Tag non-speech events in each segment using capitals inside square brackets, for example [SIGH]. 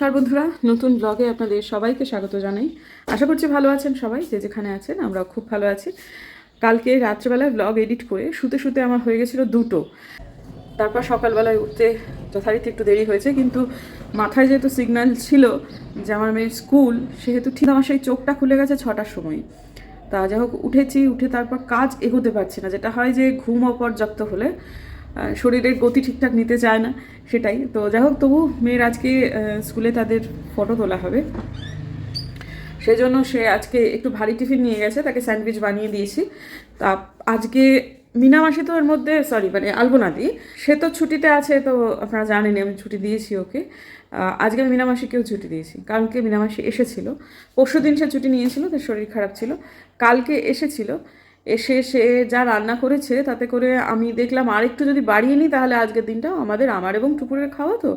নমস্কার বন্ধুরা, নতুন ব্লগে আপনাদের সবাইকে স্বাগত জানাই। আশা করছি ভালো আছেন সবাই, যে যেখানে আছেন আমরা খুব ভালো আছি। কালকে রাত্রেবেলায় ব্লগ এডিট করে শুতে শুতে আমার হয়ে গেছিল দুটো। তারপর সকালবেলায় উঠতে যথারীতি একটু দেরি হয়েছে, কিন্তু মাথায় যেহেতু সিগন্যাল ছিল যে আমার মেয়ের স্কুল, সেহেতু ঠিক আমার সেই চোখটা খুলে গেছে ছটার সময়। তা যাই হোক, উঠেছি, উঠে তারপর কাজ এগোতে পারছি না। যেটা হয় যে ঘুম অপর্যাপ্ত হলে শরীরের গতি ঠিকঠাক নিতে চায় না, সেটাই। তো যাই হোক, তবু মেয়ের আজকে স্কুলে তাদের ফটো তোলা হবে। সেজন্য সে আজকে একটু ভারী টিফিন নিয়ে গেছে, তাকে স্যান্ডউইচ বানিয়ে দিয়েছি। তা আজকে মিনা মাসি তো এর মধ্যে সরি মানে আলপনাদি সে তো ছুটিতে আছে, তো আপনারা জানেন আমি ছুটি দিয়েছি ওকে। আজকে আমি মিনা মাসিকেও ছুটি দিয়েছি। কালকে মিনা মাসি এসেছিল। পরশু দিন সে ছুটি নিয়েছিল, তার শরীর খারাপ ছিল। কালকে এসেছিল। এসে, সে যা রান্না করেছে, তাতে করে আমি দেখলাম আর একটু যদি বাড়িয়ে নিই, তাহলে আজকের দিনটা আমাদের, আমার এবং টুপুরের খাওয়া তো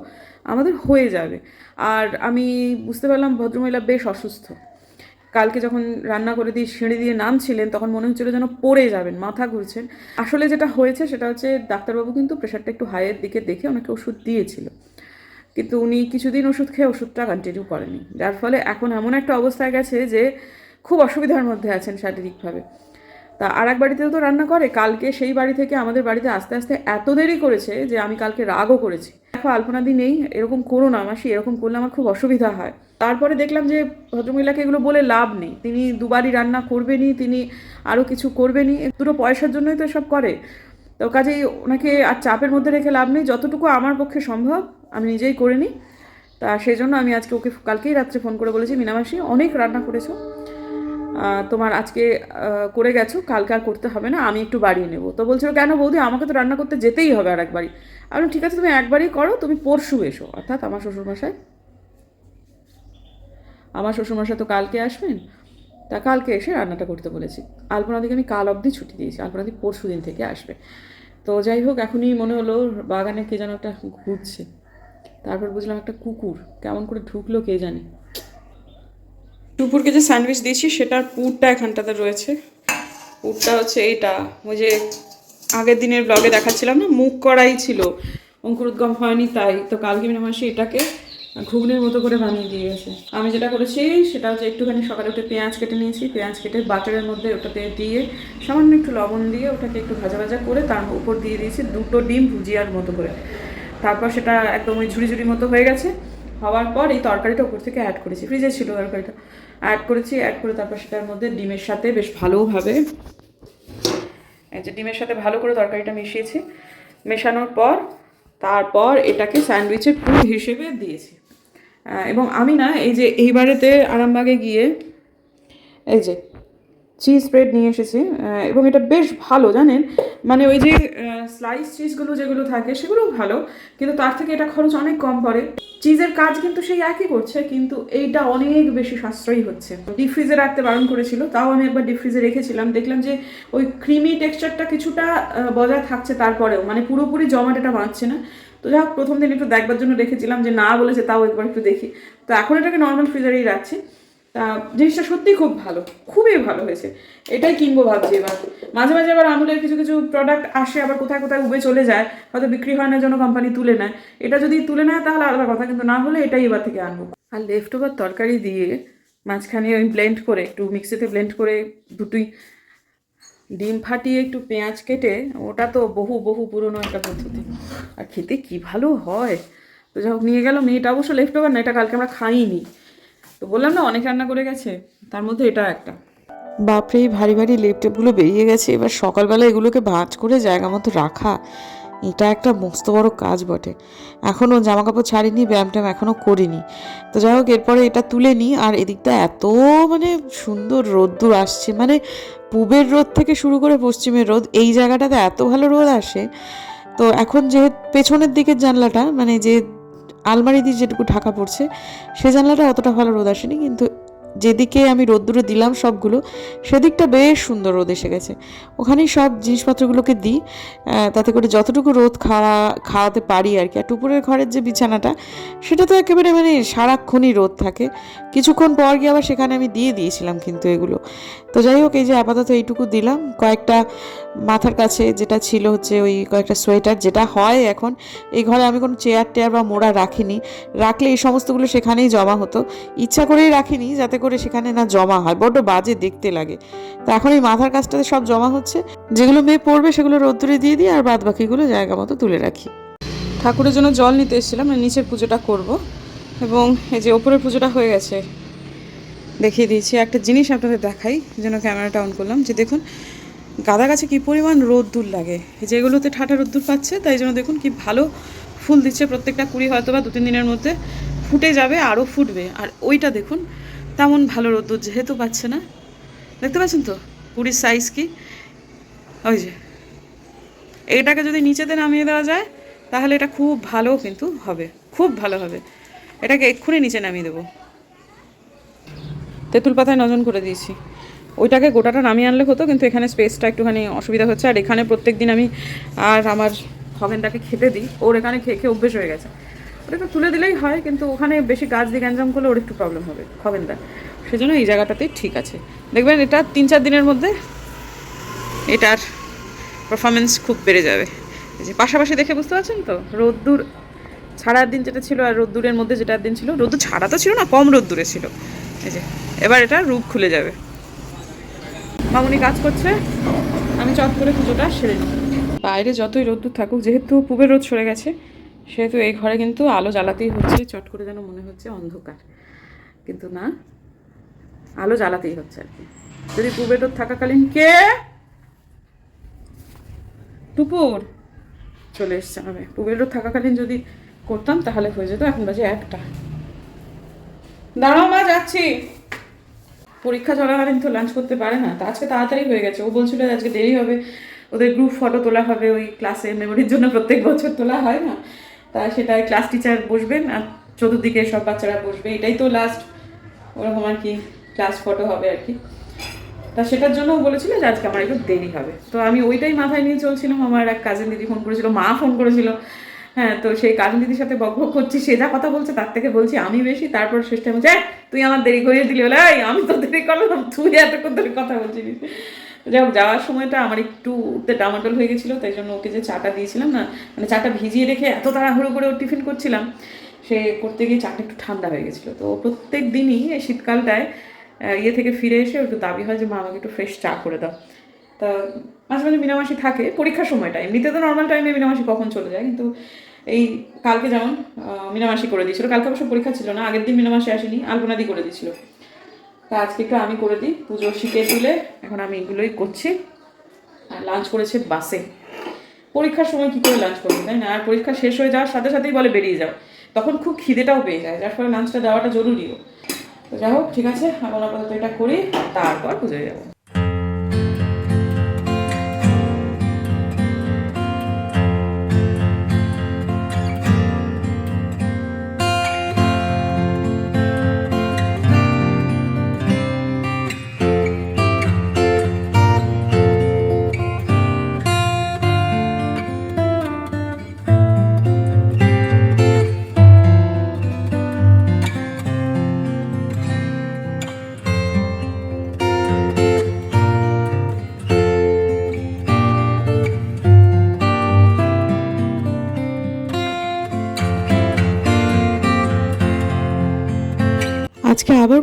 আমাদের হয়ে যাবে। আর আমি বুঝতে পারলাম ভদ্রমহিলা বেশ অসুস্থ। কালকে যখন রান্না করে দিয়ে সিঁড়ি দিয়ে নামছিলেন, তখন মনে হচ্ছিল যেন পড়ে যাবেন, মাথা ঘুরছেন। আসলে যেটা হয়েছে, সেটা হচ্ছে ডাক্তারবাবু কিন্তু প্রেশারটা একটু হাইয়ের দিকে দেখে ওনাকে ওষুধ দিয়েছিল। কিন্তু উনি কিছুদিন ওষুধ খেয়ে ওষুধটা কন্টিনিউ করেনি যার ফলে এখন এমন একটা অবস্থায় গেছে যে, খুব অসুবিধার মধ্যে আছেন শারীরিকভাবে। তা আর এক বাড়িতেও তো রান্না করে। কালকে সেই বাড়ি থেকে আমাদের বাড়িতে আস্তে আস্তে এত দেরি করেছে যে আমি কালকে রাগও করেছি। দেখো আলপনাদি নেই, এরকম করো না মাসি, এরকম করলে আমার খুব অসুবিধা হয়। তারপরে দেখলাম যে ভদ্রমহিলাকে এগুলো বলে লাভ নেই। তিনি দুবারই রান্না করবেনই, তিনি আরও কিছু করবেনই। দুটো পয়সার জন্যই তো সব করে। তো কাজেই ওনাকে আর চাপের মধ্যে রেখে লাভ নেই। যতটুকু আমার পক্ষে সম্ভব, আমি নিজেই করে নিই। তা সেই জন্য আমি আজকে ওকে কালকেই রাত্রে ফোন করে বলেছি মিনামাসি অনেক রান্না করেছ। তোমার আজকে করে গেছো, কালকে আর করতে হবে না, আমি একটু বাড়িয়ে নেব। তো বলছিল, কেন বৌদি, আমাকে তো রান্না করতে যেতেই হবে আর একবারই আমি ঠিক আছে, তুমি একবারই করো, তুমি পরশু এসো। অর্থাৎ আমার শ্বশুরমশাই আমার শ্বশুরমশাই তো কালকে আসবেন, তা কালকে এসে রান্নাটা করতে বলেছি। আলপনাদিকে আমি কাল অবধি ছুটি দিয়েছি আলপনাদি পরশু দিন থেকে আসবে। তো যাই হোক, এখনই মনে হলো বাগানে কে যেন একটা ঘুরছে। তারপর বুঝলাম একটা কুকুর, কেমন করে ঢুকলো কে জানে? টুপুরকে যে স্যান্ডউইচ দিয়েছি, সেটার পুরটা এখানটাতে রয়েছে। পুরটা হচ্ছে এইটা। ওই যে আগের দিনের ব্লগে দেখাচ্ছিলাম না, মুখ করাই ছিল। অঙ্কুরোদ্গম হয়নি, তাই তো কালকে মিনা মাসি এটাকে ঘুগনির মতো করে বানিয়ে দিয়ে গেছে। আমি যেটা করেছি, সেটা হচ্ছে একটুখানি সকালে উঠে পেঁয়াজ কেটে নিয়েছি। পেঁয়াজ কেটে বাটারের মধ্যে ওটাতে দিয়ে সামান্য একটু লবণ দিয়ে ওটাকে একটু ভাজা ভাজা করে তার উপর দিয়ে দিয়েছি দুটো ডিম ভুজিয়ার মতো করে। তারপর সেটা একদম ওই ঝুড়ি ঝুড়ি মতো হয়ে গেছে। হওয়ার পর এই তরকারিটা উপর থেকে অ্যাড করেছি। ফ্রিজে ছিল তরকারিটা। অ্যাড করেছি অ্যাড করে তারপর সেটার মধ্যে ডিমের সাথে বেশ ভালোভাবে এই যে ডিমের সাথে ভালো করে তরকারিটা মিশিয়েছি। মেশানোর পর, তারপর এটাকে স্যান্ডউইচের পুর হিসেবে দিয়েছি। এবং আমি না এই যে এইবারেতে আরামবাগে গিয়ে এই যে চিজ স্প্রেড নিয়ে এসেছি এবং এটা বেশ ভালো, জানেন? মানে ওই যে স্লাইস চিজগুলো যেগুলো থাকে, সেগুলোও ভালো, কিন্তু তার থেকে এটা খরচ অনেক কম পড়ে। চিজের কাজ কিন্তু সেই একই করছে, কিন্তু এইটা অনেক বেশি সাশ্রয়ী হচ্ছে। ডিপ ফ্রিজে রাখতে বারণ করেছিল, তাও আমি একবার ডিপ ফ্রিজে রেখেছিলাম, দেখলাম যে ওই ক্রিমি টেক্সচারটা কিছুটা বজায় থাকছে তারপরেও মানে পুরোপুরি জমাটাটা বাঁচছে না। তো যাই হোক প্রথম দিন একটু দেখবার জন্য রেখেছিলাম যে না বলেছে, তাও একবার একটু দেখি। তো এখন এটাকে নর্মাল ফ্রিজারেই রাখছি। তা জিনিসটা সত্যিই খুব ভালো, খুবই ভালো হয়েছে। এটাই কিনবো ভাবছি এবার। মাঝে মাঝে আবার আমুলের কিছু কিছু প্রোডাক্ট আসে, আবার কোথায় কোথায় উবে চলে যায়, হয়তো বিক্রি হয় না জন্য কোম্পানি তুলে নেয়। এটা যদি তুলে নেয় তাহলে আলাদা কথা, কিন্তু না হলে এটাই এবার থেকে আনব। আর লেফট ওভার তরকারি দিয়ে মাঝখানে ওই ব্লেন্ড করে, একটু মিক্সিতে ব্লেন্ড করে দুটোই ডিম ফাটিয়ে একটু পেঁয়াজ কেটে, ওটা তো বহু বহু পুরনো একটা পদ্ধতি। আর খেতে কি ভালো হয়? তো যাই হোক, নিয়ে গেল মেয়েটা অবশ্য লেফট ওভার না, এটা কালকে আমরা খাইনি। তো বললাম না, অনেক রান্না করে গেছে, তার মধ্যে এটা একটা। বাপরে এই ভারী ভারী লেপটেপগুলো বেরিয়ে গেছে, এবার সকালবেলা এগুলোকে ভাঁজ করে জায়গা মতো রাখা। এটা একটা মস্ত বড় কাজ বটে। এখনও জামা কাপড় ছাড়িনি, ব্যায়াম ট্যাম এখনও করিনি। তো যাই হোক, এরপরে এটা তুলে নিই আর এদিকটা এত মানে সুন্দর রোদ্দুর আসছে মানে পূবের রোদ থেকে শুরু করে পশ্চিমের রোদ, এই জায়গাটাতে এত ভালো রোদ আসে। তো এখন যে পেছনের দিকের জানলাটা মানে যে আলমারি দিয়ে যেটুকু ঢাকা পড়ছে, সে জানলাটা অতটা ভালো রোদ আসেনি, কিন্তু যেদিকে আমি রোদ্দুরে দিলাম সবগুলো, সেদিকটা বেশ সুন্দর রোদ এসে গেছে। ওখানেই সব জিনিসপত্রগুলোকে দিই তাতে করে যতটুকু রোদ খাওয়া, খাওয়াতে পারি আর কি। আর টুপুরের ঘরের যে বিছানাটা, সেটা তো একেবারে মানে সারাক্ষণই রোদ থাকে। কিছুক্ষণ পর গিয়ে আবার সেখানে আমি দিয়ে দিয়েছিলাম কিন্তু এগুলো। তো যাই হোক, এই যে আপাতত এইটুকু দিলাম। কয়েকটা মাথার কাছে যেটা ছিল হচ্ছে ওই কয়েকটা সোয়েটার যেটা হয় এখন, এই ঘরে আমি কোনো চেয়ার টেয়ার বা মোড়া রাখিনি। রাখলে এই সমস্তগুলো সেখানেই জমা হতো। ইচ্ছা করেই রাখিনি যাতে করে সেখানে না জমা হয়, বড্ড বাজে দেখতে লাগে। তো এখন এই মাথার কাছটাতে সব জমা হচ্ছে। যেগুলো মেয়ে পড়বে সেগুলো রোদ্দুরে দিয়ে দিই আর বাদ বাকিগুলো জায়গা মতো তুলে রাখি। ঠাকুরের জন্য জল নিতে এসেছিলাম মানে নিচের পুজোটা করব। এবং এই যে ওপরের পুজোটা হয়ে গেছে, দেখিয়ে দিয়েছি। একটা জিনিস আপনাদের দেখাই, যেন ক্যামেরাটা অন করলাম। যে দেখুন গাঁদা গাছে কী পরিমাণ রোদ্দুর লাগে? যেগুলোতে ঠাটা রোদ্দুর পাচ্ছে, তাই জন্য দেখুন কি ভালো ফুল দিচ্ছে। প্রত্যেকটা কুড়ি হয়তো বা দু তিন দিনের মধ্যে ফুটে যাবে, আরও ফুটবে। আর ওইটা দেখুন, তেমন ভালো রোদ্দুর যেহেতু পাচ্ছে না। দেখতে পাচ্ছেন তো? কুড়ির সাইজ কি? ওই যে, এটাকে যদি নিচেতে নামিয়ে দেওয়া যায়, তাহলে এটা খুব ভালো কিন্তু হবে। খুব ভালো হবে। এটাকে এক্ষুনি নিচে নামিয়ে দেবো। তেঁতুল পাতায় নজন করে দিয়েছি। ওইটাকে গোটাটা নামিয়ে আনলে হতো, কিন্তু এখানে স্পেসটা একটুখানি অসুবিধা হচ্ছে। আর এখানে প্রত্যেক দিন আমি আর আমার খগেনটাকে খেতে দিই। ওর এখানে খেয়ে খেয়ে অভ্যেস হয়ে গেছে। ওটা একটু তুলে দিলেই হয়, কিন্তু ওখানে বেশি গাছ দিয়ে গ্যাঞ্জাম করলে ওর একটু প্রবলেম হবে খগেনটা সেজন্য এই জায়গাটাতেই ঠিক আছে। দেখবেন এটা তিন চার দিনের মধ্যে এটার পারফরমেন্স খুব বেড়ে যাবে। যে পাশাপাশি দেখে বুঝতে পারছেন তো, রোদ্দুর ছাড়ার দিন যেটা ছিল আর রোদ্দুরের মধ্যে যেটার দিন ছিল, রোদ্দুর ছাড়া তো ছিল না, কম রোদ্দুরে ছিল। এই যে, এবার এটা রূপ খুলে যাবে। মামুনি কাজ করছে, আমি চট করে পুজোটা সেরে নিই। বাইরে যতই রোদ্দুর থাকুক, যেহেতু পূবের রোদ সরে গেছে, সেহেতু এই ঘরে কিন্তু আলো জ্বালাতেই হচ্ছে, চট করে যেন মনে হচ্ছে অন্ধকার। কিন্তু না, আলো জ্বালাতেই হচ্ছে আর কি। যদি পূবের রোদ থাকাকালীন কে? টুপুর চলে এসছে আমি পূবের রোদ থাকাকালীন যদি করতাম, তাহলে হয়ে যেত। এখন বাজে একটা। দাঁড়াও মা, যাচ্ছি। পরীক্ষা চলাকালীন তো লাঞ্চ করতে পারে না। তা আজকে তাড়াতাড়ি হয়ে গেছে। ও বলছিল আজকে দেরি হবে। ওদের গ্রুপ ফটো তোলা হবে। ওই ক্লাসে মেমোরির জন্য প্রত্যেক বছর তোলা হয় না। তা সেটা ক্লাস টিচার বসবেন আর চতুর্দিকে সব বাচ্চারা বসবে। এটাই তো লাস্ট ওরকম আর কি ক্লাস ফটো হবে আর কি। তা সেটার জন্য বলেছিল যে আজকে আমার একটু দেরি হবে। তো আমি ওইটাই মাথায় নিয়ে চলছিলাম। আমার এক কাজিন দিদি ফোন করেছিল। মা ফোন করেছিল। হ্যাঁ তো সেই কাজিন দিদির সাথে বক বক করছি সে যা কথা বলছে তার থেকে বলছি আমি বেশি তারপর শেষ টাইম "এই, তুই আমার দেরি করিয়ে দিলি বলে আমি তো দেরি করলাম তুই এতক্ষণ ধরে কথা বলছিলিস। যাই হোক যাওয়ার সময়টা আমার একটু উঠতে ডামাডোল হয়ে গেছিল তাই জন্য ওকে যে চাটা দিয়েছিলাম না মানে চাটা ভিজিয়ে রেখে এত তাড়াহুড়ো করে ওর টিফিন করছিলাম সে করতে গিয়ে চাটা একটু ঠান্ডা হয়ে গেছিল। তো প্রত্যেক দিনই এই শীতকালটায় ইয়ে থেকে ফিরে এসে একটু দাবি হয় যে মা আমাকে একটু ফ্রেশ চা করে দাও। তা মাঝে মাঝে মিনামাসি থাকে, পরীক্ষার সময়টা। এমনিতে তো নর্মাল টাইমে মিনামাসি কখন চলে যায়, কিন্তু এই কালকে যেমন মিনামাসি করে দিয়েছিল। কালকে অবশ্য পরীক্ষা ছিল না, আগের দিন মিনামাসি আসেনি, আলপনাদি করে দিয়েছিল। তা আজকে একটু আমি করে দিই, পুজো শিখে তুলে এখন আমি এগুলোই করছি। আর লাঞ্চ করেছে বাসে। পরীক্ষার সময় কী করে লাঞ্চ করবে, তাই না? আর পরীক্ষা শেষ হয়ে যাওয়ার সাথে সাথেই বলে বেরিয়ে যাও। তখন খুব খিদেটাও পেয়ে যায়, যার ফলে লাঞ্চটা দেওয়াটা জরুরিও। তো যাই হোক, ঠিক আছে, এখন আপাতত এটা করি, তারপর পুজোয় যাব।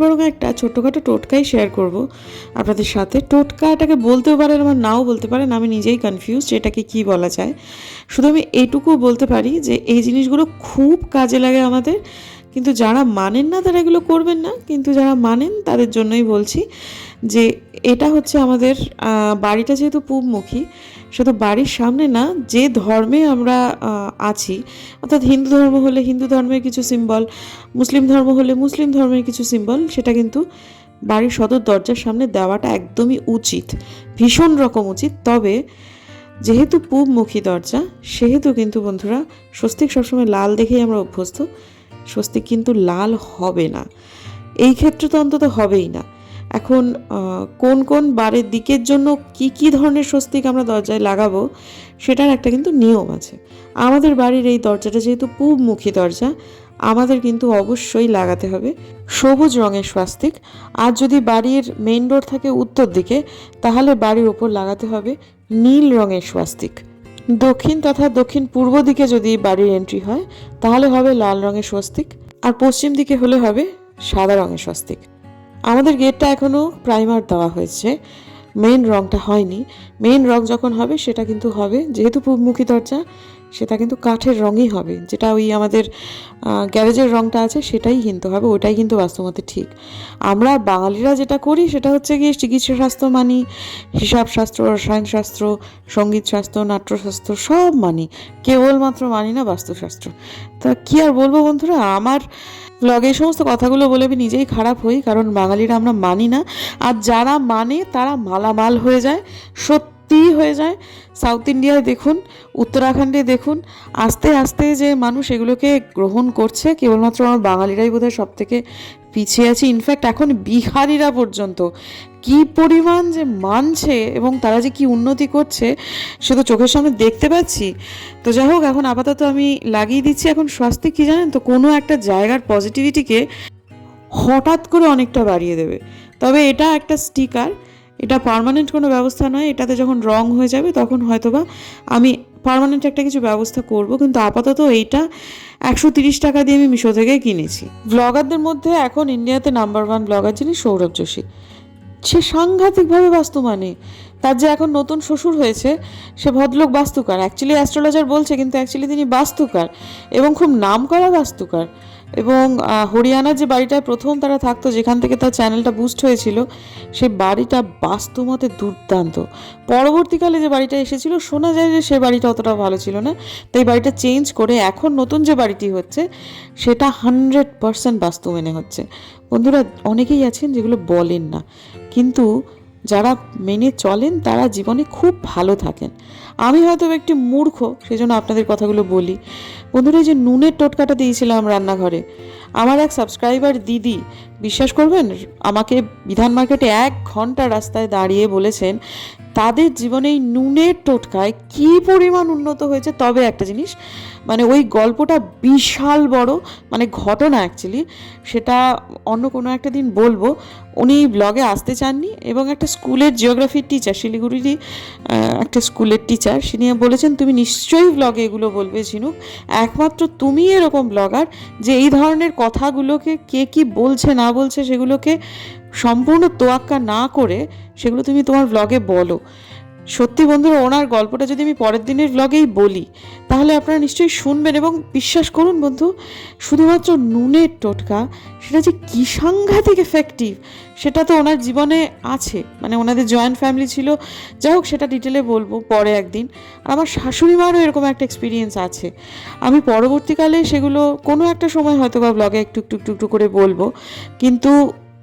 বরং একটা ছোটোখাটো টোটকাই শেয়ার করব। আপনাদের সাথে টোটকা এটাকে বলতেও পারেন আমার নাও বলতে পারেন, আমি নিজেই কনফিউজ এটাকে কি বলা যায়। শুধু আমি এইটুকু বলতে পারি যে এই জিনিসগুলো খুব কাজে লাগে আমাদের, কিন্তু যারা মানেন না তারা এগুলো করবেন না, কিন্তু যারা মানেন তাদের জন্যই বলছি। যে এটা হচ্ছে আমাদের বাড়িটা যেহেতু পূবমুখী, শুধু বাড়ির সামনে না, যে ধর্মে আমরা আছি, অর্থাৎ হিন্দু ধর্ম হলে হিন্দু ধর্মের কিছু সিম্বল মুসলিম ধর্ম হলে মুসলিম ধর্মের কিছু সিম্বল সেটা কিন্তু বাড়ির সদর দরজার সামনে দেওয়াটা একদমই উচিত, ভীষণ রকম উচিত। তবে যেহেতু পূবমুখী দরজা, সেহেতু কিন্তু বন্ধুরা, স্বস্তিক সবসময় লাল দেখেই আমরা অভ্যস্ত, স্বস্তিক কিন্তু লাল হবে না। এই ক্ষেত্রে তো অন্তত হবেই না। এখন কোন কোন বারের দিকের জন্য কি কি ধরনের স্বস্তিক আমরা দরজায় লাগাবো সেটার একটা কিন্তু নিয়ম আছে। আমাদের বাড়ির এই দরজাটা যেহেতু পূবমুখী দরজা, আমাদের কিন্তু অবশ্যই লাগাতে হবে সবুজ রঙের স্বাস্তিক। আর যদি বাড়ির মেইন ডোর থাকে উত্তর দিকে, তাহলে বাড়ির ওপর লাগাতে হবে নীল রঙের স্বাস্তিক। দক্ষিণ তথা দক্ষিণ পূর্ব দিকে যদি বাড়ির এন্ট্রি হয়, তাহলে হবে লাল রঙের স্বস্তিক। আর পশ্চিম দিকে হলে হবে সাদা রঙের স্বস্তিক। আমাদের গেটটা এখনও প্রাইমার দেওয়া হয়েছে। মেইন রংটা হয়নি। মেইন রং যখন হবে, সেটা কিন্তু হবে, যেহেতু পূবমুখী দরজা, সেটা কিন্তু কাঠের রঙই হবে। যেটা ওই আমাদের গ্যারেজের রংটা আছে, সেটাই কিনতে হবে, ওটাই কিন্তু বাস্তবতে ঠিক। আমরা বাঙালিরা যেটা করি, সেটা হচ্ছে গিয়ে চিকিৎসা শাস্ত্র মানি, হিসাব শাস্ত্র, রসায়ন শাস্ত্র, সংগীত শাস্ত্র নাট্যশাস্ত্র সব মানি। কেবলমাত্র মানি না বাস্তুশাস্ত্র। তা কি আর বলব বন্ধুরা? আমার ব্লগে এই সমস্ত কথাগুলো বলে আমি নিজেই খারাপ হই, কারণ বাঙালিরা আমরা মানি না। আর যারা মানে তারা মালামাল হয়ে যায়, সত্যিই হয়ে যায়। সাউথ ইন্ডিয়ায় দেখুন, উত্তরাখণ্ডে দেখুন, আস্তে আস্তে যে মানুষ এগুলোকে গ্রহণ করছে, কেবলমাত্র আমার বাঙালিরাই বোধহয় সব থেকে পিছিয়ে আছি ইনফ্যাক্ট এখন বিহারিরা পর্যন্ত। কি পরিমাণ যে মানছে এবং তারা যে কি উন্নতি করছে, সে তো চোখের সামনে দেখতে পাচ্ছি। তো যাই হোক, এখন আপাতত আমি লাগিয়ে দিচ্ছি। এখন স্বাস্থ্য কি জানেন তো, কোনো একটা জায়গার পজিটিভিটিকে হঠাৎ করে অনেকটা বাড়িয়ে দেবে। তবে এটা একটা স্টিকার এটা পার্মানেন্ট কোনো ব্যবস্থা নয়, এটাতে যখন রং হয়ে যাবে তখন হয়তোবা আমি পার্মানেন্ট একটা কিছু ব্যবস্থা করব, কিন্তু আপাতত এইটা একশো তিরিশ টাকা দিয়ে আমি মিশো থেকে কিনেছি। ব্লগারদের মধ্যে এখন ইন্ডিয়াতে নাম্বার ওয়ান ব্লগার যিনি সৌরভ যোশী। সে সাংঘাতিকভাবে বাস্তু মানে তার যে এখন নতুন শ্বশুর হয়েছে, সে ভদ্রলোক বাস্তুকার। অ্যাকচুয়ালি অ্যাস্ট্রোলজার বলছে, কিন্তু অ্যাকচুয়ালি তিনি বাস্তুকার এবং খুব নাম করা বাস্তুকার। এবং হরিয়ানার যে বাড়িটায় প্রথম তারা থাকতো, যেখান থেকে তার চ্যানেলটা বুস্ট হয়েছিল, সে বাড়িটা বাস্তুমতে দুর্দান্ত। পরবর্তীকালে যে বাড়িটা এসেছিল, শোনা যায় যে সে বাড়িটা অতটা ভালো ছিল না। তাই বাড়িটা চেঞ্জ করে এখন নতুন যে বাড়িটি হচ্ছে, সেটা হান্ড্রেড পারসেন্ট বাস্তু মেনে হচ্ছে। বন্ধুরা, অনেকেই আছেন যেগুলো বলেন না। কিন্তু যারা মেনে চলেন, তারা জীবনে খুব ভালো থাকেন। আমি হয়তো একটি মূর্খ সেই জন্য আপনাদের কথাগুলো বলি। বন্ধুরা যে নুনের টোটকাটা দিয়েছিলাম রান্নাঘরে, আমার এক সাবস্ক্রাইবার দিদি বিশ্বাস করবেন, আমাকে বিধান মার্কেটে এক ঘণ্টা রাস্তায় দাঁড়িয়ে বলেছেন, তাদের জীবনে এই নুনের টোটকায় কী পরিমাণ উন্নত হয়েছে? তবে একটা জিনিস মানে ওই গল্পটা বিশাল বড় মানে ঘটনা অ্যাকচুয়ালি সেটা অন্য কোনো একটা দিন বলব। উনি ব্লগে আসতে চাননি এবং একটা স্কুলের জিওগ্রাফির টিচার শিলিগুড়িরই একটা স্কুলের টিচার তিনি বলেছেন, তুমি নিশ্চয়ই ব্লগে এগুলো বলবে, ঝিনুক। একমাত্র তুমি এরকম ব্লগার যে এই ধরনের কথাগুলোকে কে কি বলছে, না বলছে, সেগুলোকে সম্পূর্ণ তোয়াক্কা না করে, সেগুলো তুমি তোমার ব্লগে বলো। সত্যি বন্ধুরা, ওনার গল্পটা যদি আমি পরের দিনের ব্লগেই বলি, তাহলে আপনারা নিশ্চয়ই শুনবেন এবং বিশ্বাস করুন বন্ধু, শুধুমাত্র নুনের টোটকা, সেটা যে কী সাংঘাতিক এফেক্টিভ সেটা তো ওনার জীবনে আছে। মানে ওনাদের জয়েন্ট ফ্যামিলি ছিল, যাই হোক সেটা ডিটেলে বলব পরে একদিন। আর আমার শাশুড়ি মারও এরকম একটা এক্সপিরিয়েন্স আছে। আমি পরবর্তীকালে সেগুলো কোনো একটা সময় হয়তো বা ব্লগে একটু একটু একটু করে বলব। কিন্তু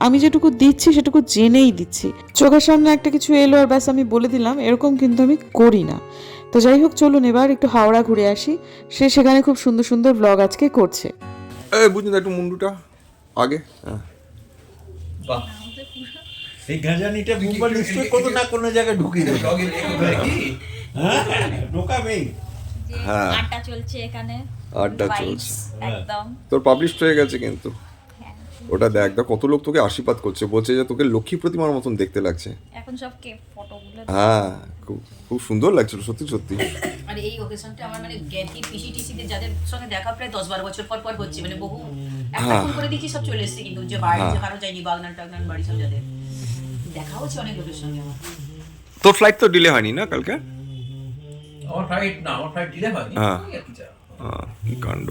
আমি যেটুকু দিচ্ছি সেটুকু জেনেই দিচ্ছি। চোখের সামনে একটা কিছু এলো আর ব্যাস আমি বলে দিলাম এরকম কিন্তু আমি করি না। তো যাই হোক চলুন এবার একটু হাওড়া ঘুরে আসি। সে সেখানে খুব সুন্দর সুন্দর ব্লগ আজকে করছে। এই বুঝুন একটু মুন্ডুটা আগে। হ্যাঁ। বাহ। এই গাঁজানিটা বুম্বা নিশ্চয়ই কত না কোনো জায়গায় ঢুকিয়ে দেবে। হ্যাঁ। ঢোকাবেই হ্যাঁ। আড্ডা চলছে এখানে আড্ডা চলছে। একদম। তোর পাবলিশ হয়ে গেছে কিন্তু। হ্যাঁ। ওটা দেখ দেখ কত লোক তোকে আশীর্বাদ করছে বলছে যে তোকে লক্ষ্মী প্রতিমার মতন দেখতে লাগছে। এখন সব কে? ফটোগুলো হ্যাঁ খুব খুব সুন্দর লাগছিল সত্যি সত্যি। আর এই ওকেশনটা আমার মানে জ্ঞাতি পিসি টিসিতে যাদের সঙ্গে দেখা প্রায় দশ বারো বছর পর পর হচ্ছে মানে বহু একটা হ্যাঁ। ফোন করে দিচ্ছি সব চলে এসছে কিন্তু যে বাড়ি হ্যাঁ। যে কারও যায়নি বাগনান টাগনান বাড়ি সব যাদের। দেখা হচ্ছে অনেক লোকের সঙ্গে আমার। তোর ফ্লাইট তো ডিলে হয়নি না কালকে? আমার ফ্লাইট না আমার ফ্লাইট ডিলে হয়নি। হ্যাঁ। হ্যাঁ, কি কাণ্ড।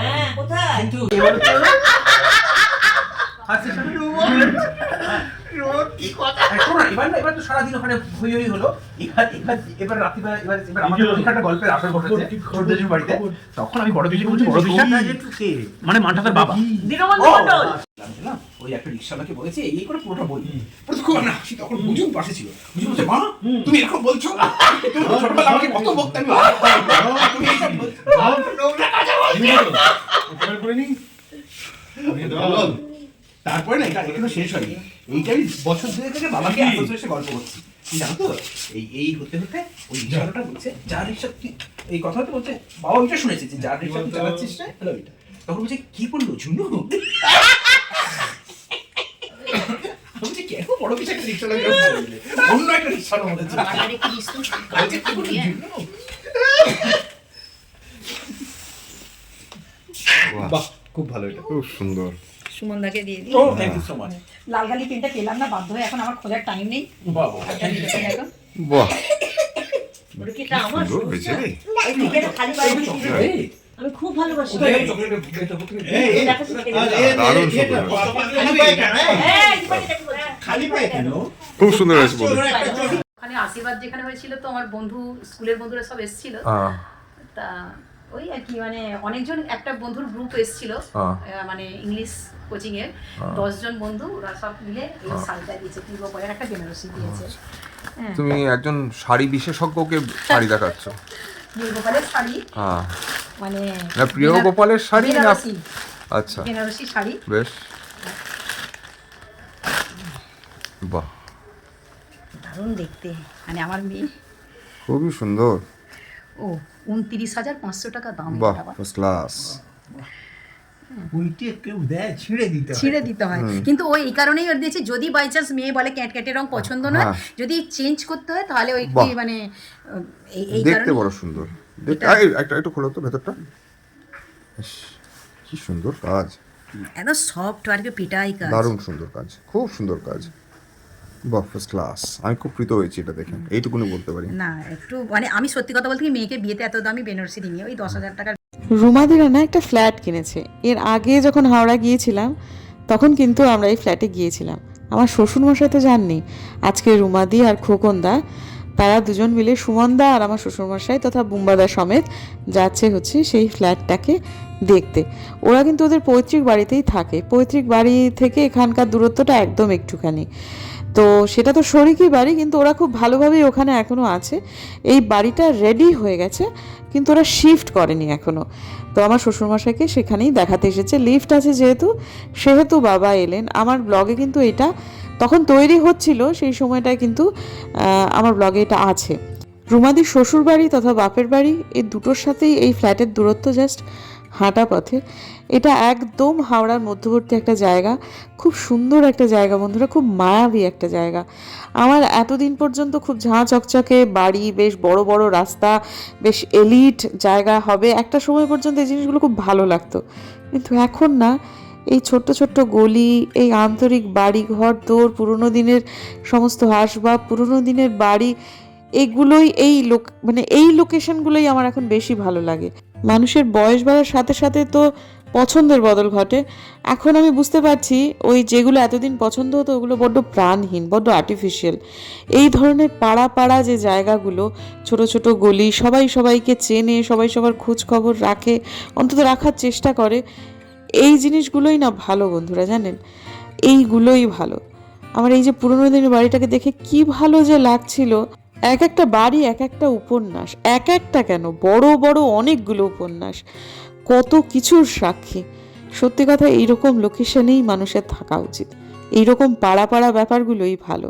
হ্যাঁ কোথায়? কিন্তু এবার তো হাসি সাথে শোনো না, এবার না, এবার তো সারাদিন ওখানে হই হই হলো এবার এবার এবার রাত্রিবেলা এবার এবার আমাদের একটা গল্পের আসর বসেছে ছোটদের বাড়িতে তখন আমি বড় দিদি বলছি বড় দিদি মানে মানঠাকের বাবা! ওই একটা রিক্সাওয়ালাকে বলেছে এই করে পুরোটা বলি পুরো আমরা হাসি তখন বুঝুন পাশে ছিল বুঝুন বলছে মা তুমি এরকম বলছো তুমি ছোটবেলা আমাকে কত বকতে আমি তুমি এইসব বলছো কাজে বলছো। তারপরে না এটা এখনও শেষ হয়নি। এইটা আমি বছর দুই থেকে বাবাকে আসতে এসে গল্প করছি। জানো তো এই এই হতে হতে ওই রিক্সাওয়ালাটা বলছে যার রিক্সা তুই এই কথা হতে বলছে বাবা ওইটা শুনেছে যে যার রিক্সা তুই চালাচ্ছিস না হলো ওইটা। তখন বলছে কি বলল ঝুনু? বলছি কেন বড় কিছু একটা রিক্সা লাগে অন্য একটা রিক্সা মনে হচ্ছে বাজারে কি দিস তো? বলছে, কি বলল। ঝুনু? বাহ খুব ভালো এটা। খুব সুন্দর। সুমনদাকে দিয়ে দিই। ও থ্যাংক ইউ সো মাচ লালগালি পেনটা পেলাম না বাধ্য হয়ে এখন আমার খোঁজার টাইম নেই। বাহ। আমি খুব ভালোবাসি। সুন্দর খালি পায়ে কেন? হ্যাঁ? খুব সুন্দর ওখানে আশীর্বাদ যেখানে হয়েছিল তো আমার বন্ধু স্কুলের বন্ধুরা সব এসেছিল। হ্যাঁ। তা ওই আর কি মানে অনেকজন একটা বন্ধুর গ্রুপ এসেছিল হ্যাঁ। মানে ইংলিশ কোচিং এর দশজন বন্ধু ওরা সব মিলে এই শাড়িটা দিয়েছে পূর্ব পরের একটা বেনারসি দিয়েছে। হ্যাঁ। তুমি একজন শাড়ি বিশেষজ্ঞকে শাড়ি দেখাচ্ছ? [LAUGHS] নীলগোপালের শাড়ি। হ্যাঁ। মানে না প্রিয় গোপালের শাড়ি না আচ্ছা। বেনারসি শাড়ি। বেশ। বাহ। দারুণ দেখতে মানে আমার মেয়ে। খুবই সুন্দর। ও। উনত্রিশ হাজার পাঁচশো টাকা দাম বাহ ফার্স্ট ক্লাস কেউ দেয় ছিঁড়ে দিতে হয়। ছিঁড়ে দিতে হয়। কিন্তু ও এই কারণেই ওর দিয়েছে যদি বাই চান্স মেয়ে বলে ক্যাট ক্যাটের রং পছন্দ নয় হ্যাঁ। যদি চেঞ্জ করতে হয় তাহলে ওই কি মানে এই দেখতে কারণে বড় সুন্দর। এটা- একটা একটু খোলো তো ভেতরটা। কি সুন্দর কাজ। একদম সফট আর কি পিটাই কাজ। দারুণ সুন্দর কাজ। খুব সুন্দর কাজ। বাহ ফার্স্ট ক্লাস আমি খুব প্রীত হয়েছি এটা দেখে। এইটুকুনি বলতে পারি। না একটু মানে আমি সত্যি কথা বলতে কি মেয়েকে বিয়েতে এত দামি বেনারসি দিইনি। ওই দশ হাজার টাকার রুমাদিরা না একটা ফ্ল্যাট কিনেছে। এর আগে যখন হাওড়া গিয়েছিলাম তখন কিন্তু আমরা এই ফ্ল্যাটে গিয়েছিলাম। আমার শ্বশুরমশাই তো জাননি আজকে রুমাদি আর খোকনদা তারা দুজন মিলে সুমনদা আর আমার শ্বশুরমশাই তথা বুম্বাদা সমেত যাচ্ছে হচ্ছে সেই ফ্ল্যাটটাকে দেখতে। ওরা কিন্তু ওদের পৈতৃক বাড়িতেই থাকে। পৈতৃক বাড়ি থেকে এখানকার দূরত্বটা একদম একটুখানি। তো সেটা তো শরিকি বাড়ি, কিন্তু ওরা খুব ভালোভাবেই ওখানে এখনও আছে। এই বাড়িটা রেডি হয়ে গেছে, কিন্তু ওরা শিফট করেনি এখনও তো আমার শ্বশুরমশাইকে সেখানেই দেখাতে এসেছে। লিফট আছে যেহেতু, সেহেতু বাবা এলেন। আমার ব্লগে কিন্তু এটা তখন তৈরি হচ্ছিল, সেই সময়টায় কিন্তু আমার ব্লগে এটা আছে। রুমাদির শ্বশুর বাড়ি তথা বাপের বাড়ি, এই দুটোর সাথেই এই ফ্ল্যাটের দূরত্ব জাস্ট হাঁটা পথে। এটা একদম হাওড়ার মধ্যবর্তী একটা জায়গা। খুব সুন্দর একটা জায়গা বন্ধুরা, খুব মায়াবী একটা জায়গা। আমার এতদিন পর্যন্ত খুব ঝাঁ চকচকে বাড়ি, বেশ বড় বড় রাস্তা, বেশ এলিট জায়গা হবে, একটা সময় পর্যন্ত এই জিনিসগুলো খুব ভালো লাগতো। কিন্তু এখন না, এই ছোট্ট ছোট্ট গলি, এই আন্তরিক বাড়ি ঘর দোর পুরোনো দিনের সমস্ত আসবাব পুরোনো দিনের বাড়ি, এগুলোই এই লোক মানে এই লোকেশনগুলোই আমার এখন বেশি ভালো লাগে। মানুষের বয়স বাড়ার সাথে সাথে তো পছন্দের বদল ঘটে। এখন আমি বুঝতে পারছি ওই যেগুলো এতদিন পছন্দ হতো, ওগুলো বড্ড প্রাণহীন, বড্ড আর্টিফিশিয়াল এই ধরনের পাড়া পাড়া যে জায়গাগুলো, ছোট ছোট গলি, সবাই সবাইকে চেনে, সবাই সবার খোঁজ খবর রাখে, অন্তত রাখার চেষ্টা করে, এই জিনিসগুলোই না ভালো বন্ধুরা, জানেন? এইগুলোই ভালো। আমার এই যে পুরনো দিনের বাড়িটাকে দেখে কি ভালো যে লাগছিল। এক একটা বাড়ি, এক একটা উপন্যাস, এক একটা কেন? বড় বড় অনেকগুলো উপন্যাস। কত কিছুর সাক্ষী। সত্যি কথা এইরকম লোকেশনেই মানুষের থাকা উচিত। এইরকম পাড়া পাড়া ব্যাপারগুলোই ভালো।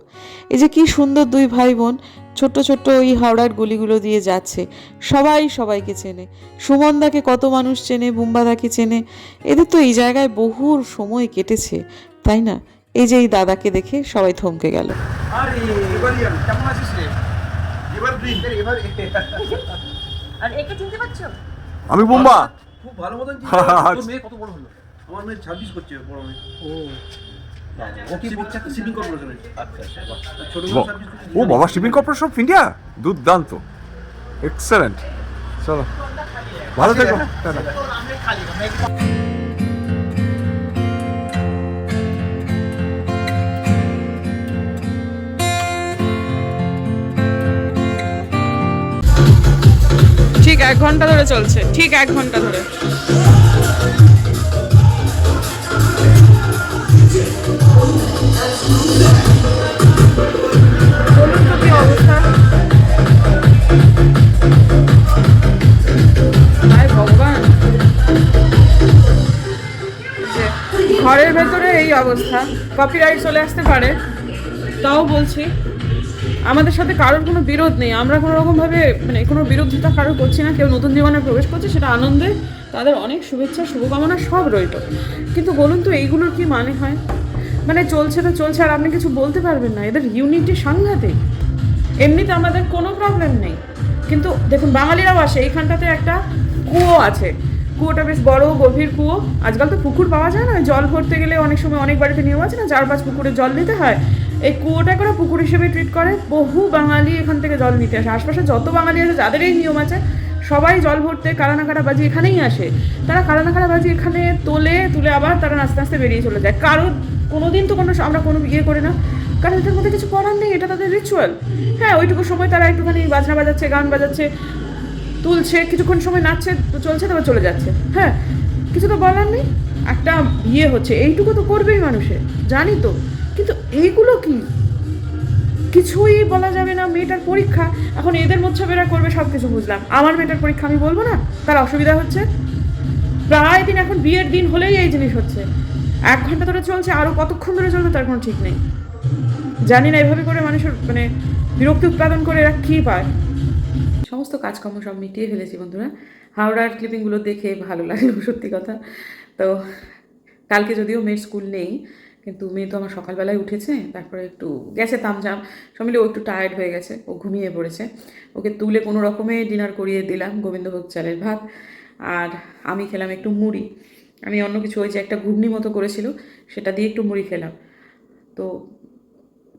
এই যে কি সুন্দর দুই ভাই বোন ছোট্ট ছোট্ট ওই হাওড়ার গলিগুলো দিয়ে যাচ্ছে। সবাই সবাইকে চেনে। সুমনদাকে কত মানুষ চেনে বুম্বাদাকে চেনে। এদের তো এই জায়গায় বহু সময় কেটেছে তাই না? এই যে এই দাদাকে দেখে সবাই থমকে গেল। আরে এবার ইয়ার, কেমন আছিস রে? এবার তুই এবার আর একে চিনতে পারছ? আমি বোম্বা। ভালো মতন মেয়ে কত বড় হলো? আমার মেয়ে ছাব্বিশ করছে বড় মেয়ে। ও। ও আচ্ছা আচ্ছা ছোট মেয়ে সার্ভিস ও বাবা শিপিং কর্পোরেশন অফ ইন্ডিয়া দুর্দান্ত। এক্সেলেন্ট চলো। ভালো থেকো। ঠিক এক ঘণ্টা ধরে চলছে। ঠিক এক ঘণ্টা ধরে। ঘরের ভেতরে এই অবস্থা। কপিরাইট চলে আসতে পারে, তাও বলছি। আমাদের সাথে কারোর কোনো বিরোধ নেই। আমরা কোনো রকমভাবে মানে কোনো বিরোধিতা কারোর করছি না, কেউ নতুন জীবনে প্রবেশ করছে, সেটা আনন্দে তাদের অনেক শুভেচ্ছা, শুভকামনা সব রইল। কিন্তু বলুন তো, এইগুলোর কি মানে হয়? মানে চলছে তো চলছে, আর আপনি কিছু বলতে পারবেন না। এদের ইউনিটি সাংঘাতিক। এমনিতে আমাদের কোনো প্রবলেম নেই। কিন্তু দেখুন, বাঙালিরাও আসে। এইখানটাতে একটা কুয়ো আছে। কুয়োটা বেশ বড়, গভীর কুয়ো। আজকাল তো পুকুর পাওয়া যায় না। জল ভরতে গেলে অনেক সময় অনেক বাড়িতে নিয়ম আছে না চার পাঁচ পুকুরে জল নিতে হয়। এই কুয়োটা করে পুকুর হিসেবে ট্রিট করে। বহু বাঙালি এখান থেকে জল নিতে আসে। আশপাশে যত বাঙালি আছে, যাদের এই নিয়ম আছে, সবাই জল ভরতে কারানাকাড়া বাজি এখানেই আসে। তারা কারানাকাড়া বাজি এখানে তোলে, তুলে আবার তারা আস্তে আস্তে বেরিয়ে চলে যায়। কারোর কোনোদিন তো কোনো আমরা কোনো ইয়ে করি না। কারণ এটার মধ্যে কিছু করার নেই, এটা তাদের রিচুয়াল হ্যাঁ ওইটুকু সময় তারা একটুখানি বাজনা বাজাচ্ছে, গান বাজাচ্ছে, তুলছে, কিছুক্ষণ সময় নাচছে, তো চলছে, তারপর চলে যাচ্ছে। হ্যাঁ কিছু তো বলার নেই। একটা ইয়ে হচ্ছে, এইটুকু তো করবেই মানুষে, জানি তো। কিন্তু এইগুলো কি? কিছুই বলা যাবে না, মেয়েটার পরীক্ষা। এখন এদের মোচ্ছাবেরা করবে সব কিছু বুঝলাম। আমার মেয়েটার পরীক্ষা আমি বলব না? তার অসুবিধা হচ্ছে। প্রায় দিন এখন বিয়ের দিন হলেই এই জিনিস হচ্ছে। এক ঘণ্টা ধরে চলছে আরও কতক্ষণ ধরে চলবে তার কোনো ঠিক নেই। জানি না, এভাবে করে মানুষের মানে বিরক্তি উৎপাদন করে এরা কী পায়? সমস্ত কাজকর্ম সব মিটিয়ে ফেলেছি বন্ধুরা। হাওড়ার ক্লিপিংগুলো দেখে ভালো লাগল, সত্যি কথা। তো কালকে যদিও মেয়ের স্কুল নেই, কিন্তু মেয়ে তো আমার সকালবেলায় উঠেছে, তারপরে একটু গেছে তামঝাম সব মিলে ও একটু টায়ার্ড হয়ে গেছে, ও ঘুমিয়ে পড়েছে। ওকে তুলে কোনো রকমে ডিনার করিয়ে দিলাম, গোবিন্দভোগ চালের ভাত। আর আমি খেলাম একটু মুড়ি। আমি অন্য কিছু, ওই যে একটা ঘুগনি মতো করেছিল, সেটা দিয়ে একটু মুড়ি খেলাম। তো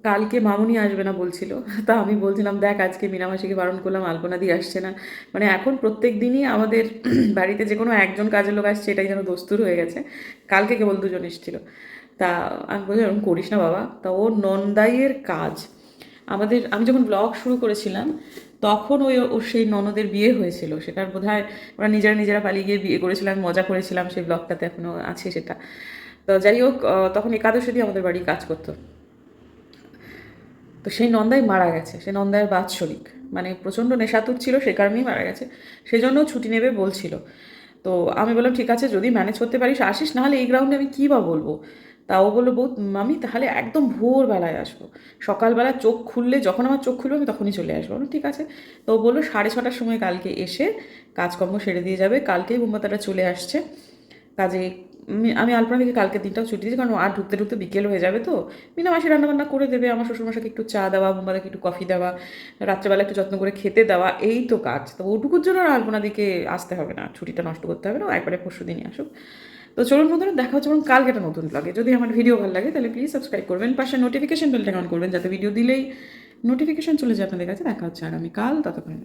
কালকে মামুনি আসবে না বলছিল, [LAUGHS] তা আমি বলছিলাম, দেখ, আজকে মিনামাসিকে বারণ করলাম, আলপনা দিয়ে আসছে না। মানে এখন প্রত্যেক দিনই আমাদের [CLEARS THROAT] বাড়িতে যে কোনো একজন কাজের লোক আসছে, এটাই যেন দস্তুর হয়ে গেছে। কালকে কেবল দুজন এসেছিল। তা আমি বলছি এরকম করিস না বাবা। তা ও নন্দাইয়ের কাজ। আমাদের, আমি যখন ব্লগ শুরু করেছিলাম তখন ওই ওর সেই ননদের বিয়ে হয়েছিল। সেটার বোধ হয় ওরা নিজেরা নিজেরা পালিয়ে গিয়ে বিয়ে করেছিলাম, মজা করেছিলাম, সেই ব্লগটাতে এখনও আছে সেটা। তো যাই হোক তখন একাদশী দিয়ে আমাদের বাড়ি কাজ করতো। তো সেই নন্দাই মারা গেছে, সেই নন্দায়ের বাৎসরিক। মানে প্রচণ্ড নেশাতুর ছিল, সে কারণেই মারা গেছে। সেই জন্য ছুটি নেবে বলছিল। তো আমি বললাম, ঠিক আছে, যদি ম্যানেজ করতে পারিস, আসিস, নাহলে এই গ্রাউন্ডে আমি কী বা বলব? তাও বলল, বউ আমি তাহলে একদম ভোরবেলায় আসব। সকালবেলা চোখ খুললে, যখন আমার চোখ খুলবে, আমি তখনই চলে আসব। ঠিক আছে। তো বলল, সাড়ে ছটার সময় কালকে এসে কাজকর্ম সেরে দিয়ে যাবে। কালকেই মোমবাতাটা চলে আসছে। কাজে, আমি- আলপনা থেকে কালকের দিনটাও ছুটি দিয়েছি, কারণ আর ঢুকতে ঢুকতে বিকেল হয়ে যাবে তো। মিনা মাসি রান্নাবান্না করে দেবে, আমার শ্বশুরমশাকে একটু চা দেওয়া, মোমবাতাকে একটু কফি দেওয়া, রাত্রেবেলা একটু যত্ন করে খেতে দেওয়া, এই তো কাজ। তো ওটুকুর জন্য আর আলপনা দিকে আসতে হবে না। ছুটিটা নষ্ট করতে হবে না। একবারে পরশু দিনই আসুক। তো চলুন বন্ধুরা, দেখা হচ্ছে এবং কালকে একটা নতুন ব্লগে যদি আমার ভিডিও ভালো লাগে, তাহলে প্লিজ সাবস্ক্রাইব করবেন। পাশে নোটিফিকেশন বেলটা অন করবেন, যাতে ভিডিও দিলেই নোটিফিকেশন চলে যায় আপনাদের কাছে। দেখা হচ্ছে আগামীকাল ততক্ষণ